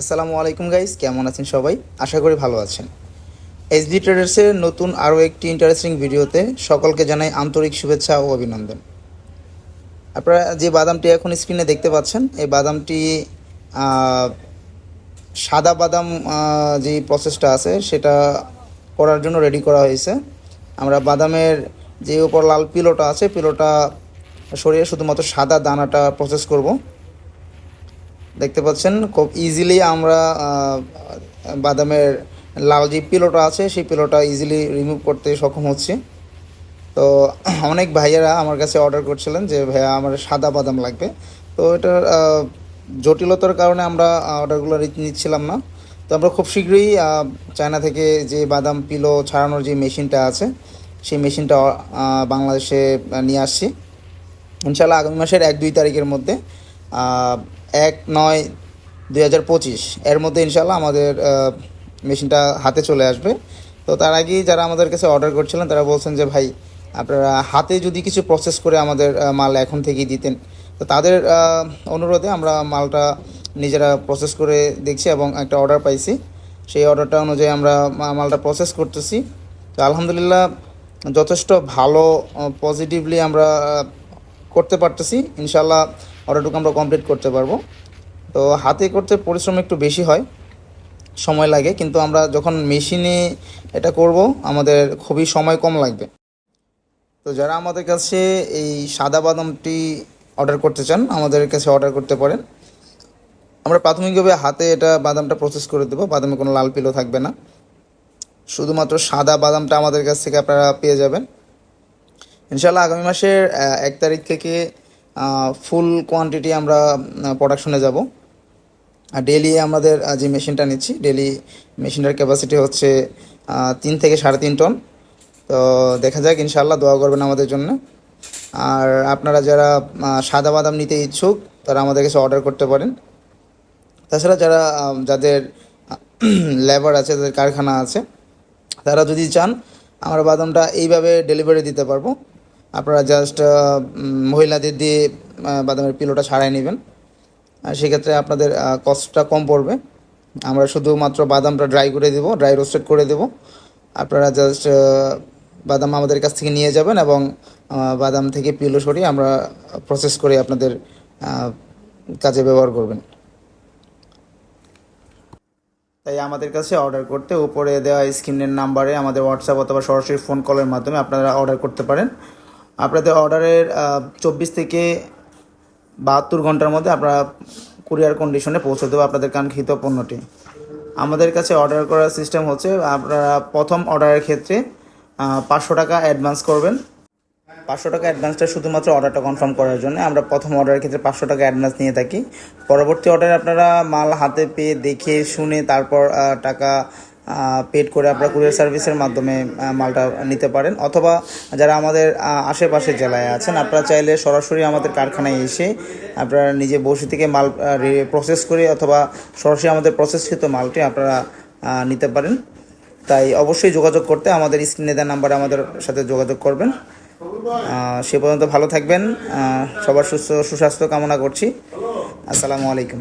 আসসালামু আলাইকুম গাইস, কেমন আছেন সবাই? আশা করি ভালো আছেন। এসডি ট্রেডার্সের নতুন আরও একটি ইন্টারেস্টিং ভিডিওতে সকলকে জানাই আন্তরিক শুভেচ্ছা ও অভিনন্দন। আপনারা যে বাদামটি এখন স্ক্রিনে দেখতে পাচ্ছেন, এই বাদামটি সাদা বাদাম যে প্রসেসটা আছে, সেটা করার জন্য রেডি করা হয়েছে। আমরা বাদামের যে উপর লাল পিলোটা আছে পিলোটা সরিয়ে শুধুমাত্র সাদা দানাটা প্রসেস করব। দেখতে পাচ্ছেন, খুব ইজিলি আমরা বাদামের লাল যে পিলোটা আছে, সেই পিলোটা ইজিলি রিমুভ করতে সক্ষম হচ্ছি। তো অনেক ভাইয়েরা আমার কাছে অর্ডার করছিলেন যে, ভাইয়া, আমার সাদা বাদাম লাগবে। তো এটার জটিলতার কারণে আমরা অর্ডারগুলো নিচ্ছিলাম না। তো আমরা খুব শীঘ্রই চায়না থেকে যে বাদাম পিলো ছাড়ানোর যে মেশিনটা আছে, সেই মেশিনটা বাংলাদেশে নিয়ে আসছি। ইনশাল্লাহ আগামী মাসের এক দুই তারিখের মধ্যে এক নয় দুই হাজার পঁচিশ। এর মধ্যে ইনশাল্লাহ আমাদের মেশিনটা হাতে চলে আসবে। তো তার আগেই যারা আমাদের কাছে অর্ডার করছিলেন, তারা বলছেন যে, ভাই, আপনারা হাতে যদি কিছু প্রসেস করে আমাদের মাল এখন থেকেই দিতেন। তো তাদের অনুরোধে আমরা মালটা নিজেরা প্রসেস করে দেখছি এবং একটা অর্ডার পাইছি। সেই অর্ডারটা অনুযায়ী আমরা মালটা প্রসেস করতেছি। তো আলহামদুলিল্লাহ যথেষ্ট ভালো পজিটিভলি আমরা করতে পারতেছি ইনশাল্লাহ অর্ডারটুকু আমরা কমপ্লিট করতে পারব। তো হাতে করতে পরিশ্রম একটু বেশি হয়, সময় লাগে, কিন্তু আমরা যখন মেশিনে এটা করব, আমাদের খুবই সময় কম লাগবে। তো যারা আমাদের কাছে এই সাদা বাদামটি অর্ডার করতে চান, আমাদের কাছে অর্ডার করতে পারেন। আমরা প্রাথমিকভাবে হাতে এটা বাদামটা প্রসেস করে দেবো, বাদামে কোনো লাল পিলো থাকবে না। শুধুমাত্র সাদা বাদামটা আমাদের কাছ থেকে আপনারা পেয়ে যাবেন। ইনশাল্লাহ আগামী মাসের এক তারিখ থেকে ফুল কোয়ান্টিটি আমরা প্রোডাকশনে যাব। আর ডেলি আমাদের যে মেশিনটা নিচ্ছি ডেলি মেশিনটার ক্যাপাসিটি হচ্ছে তিন থেকে সাড়ে তিন টন। তো দেখা যাক ইনশাল্লাহ দোয়া করবেন আমাদের জন্য। আর আপনারা যারা সাদা বাদাম নিতে ইচ্ছুক, তারা আমাদের কাছে অর্ডার করতে পারেন। তাছাড়া যারা যাদের লেবার আছে তাদের কারখানা আছে, তারা যদি চান, আমরা বাদামটা এইভাবে ডেলিভারি দিতে পারব। আপনারা জাস্ট মহিলাদের দিয়ে বাদামের পিলোটা ছাড়াই নেবেন। আর সেক্ষেত্রে আপনাদের কস্টটা কম পড়বে। আমরা শুধুমাত্র বাদামটা ড্রাই করে দেবো ড্রাই রোস্টেড করে দেবো। আপনারা জাস্ট বাদাম আমাদের কাছ থেকে নিয়ে যাবেন এবং বাদাম থেকে পিলো সরিয়ে আমরা প্রসেস করে আপনাদের কাজে ব্যবহার করবেন। তাই আমাদের কাছে অর্ডার করতে, উপরে দেওয়া স্ক্রিনের নাম্বারে আমাদের হোয়াটসঅ্যাপ অথবা সরাসরি ফোন কলের মাধ্যমে আপনারা অর্ডার করতে পারেন। আপনাদের অর্ডারের চব্বিশ থেকে বাহাত্তর ঘণ্টার মধ্যে আমরা কুরিয়ার কন্ডিশনে পৌঁছে দেবো আপনাদের কাঙ্ক্ষিত পণ্যটি। আমাদের কাছে অর্ডার করার সিস্টেম হচ্ছে, আপনারা প্রথম অর্ডারের ক্ষেত্রে পাঁচশো টাকা অ্যাডভান্স করবেন। পাঁচশো টাকা অ্যাডভান্সটা শুধুমাত্র অর্ডারটা কনফার্ম করার জন্য। আমরা প্রথম অর্ডারের ক্ষেত্রে পাঁচশো টাকা অ্যাডভান্স নিয়ে থাকি। পরবর্তী অর্ডারে আপনারা মাল হাতে পেয়ে দেখে শুনে তারপর টাকা পেড করে আপনারা কুরিয়ার সার্ভিসের মাধ্যমে মালটা নিতে পারেন। অথবা যারা আমাদের আহ, আশেপাশের জেলায় আছেন আপনারা চাইলে সরাসরি আমাদের কারখানায় এসে আপনারা নিজে বসে থেকে মাল প্রসেস করে অথবা সরাসরি আমাদের প্রসেসকৃত মালটি আপনারা নিতে পারেন। তাই অবশ্যই যোগাযোগ করতে আমাদের স্ক্রিনে দেওয়া নাম্বারে আমাদের সাথে যোগাযোগ করবেন। সে পর্যন্ত ভালো থাকবেন। সবার সুস্থ সুস্বাস্থ্য কামনা করছি। আসসালামু আলাইকুম।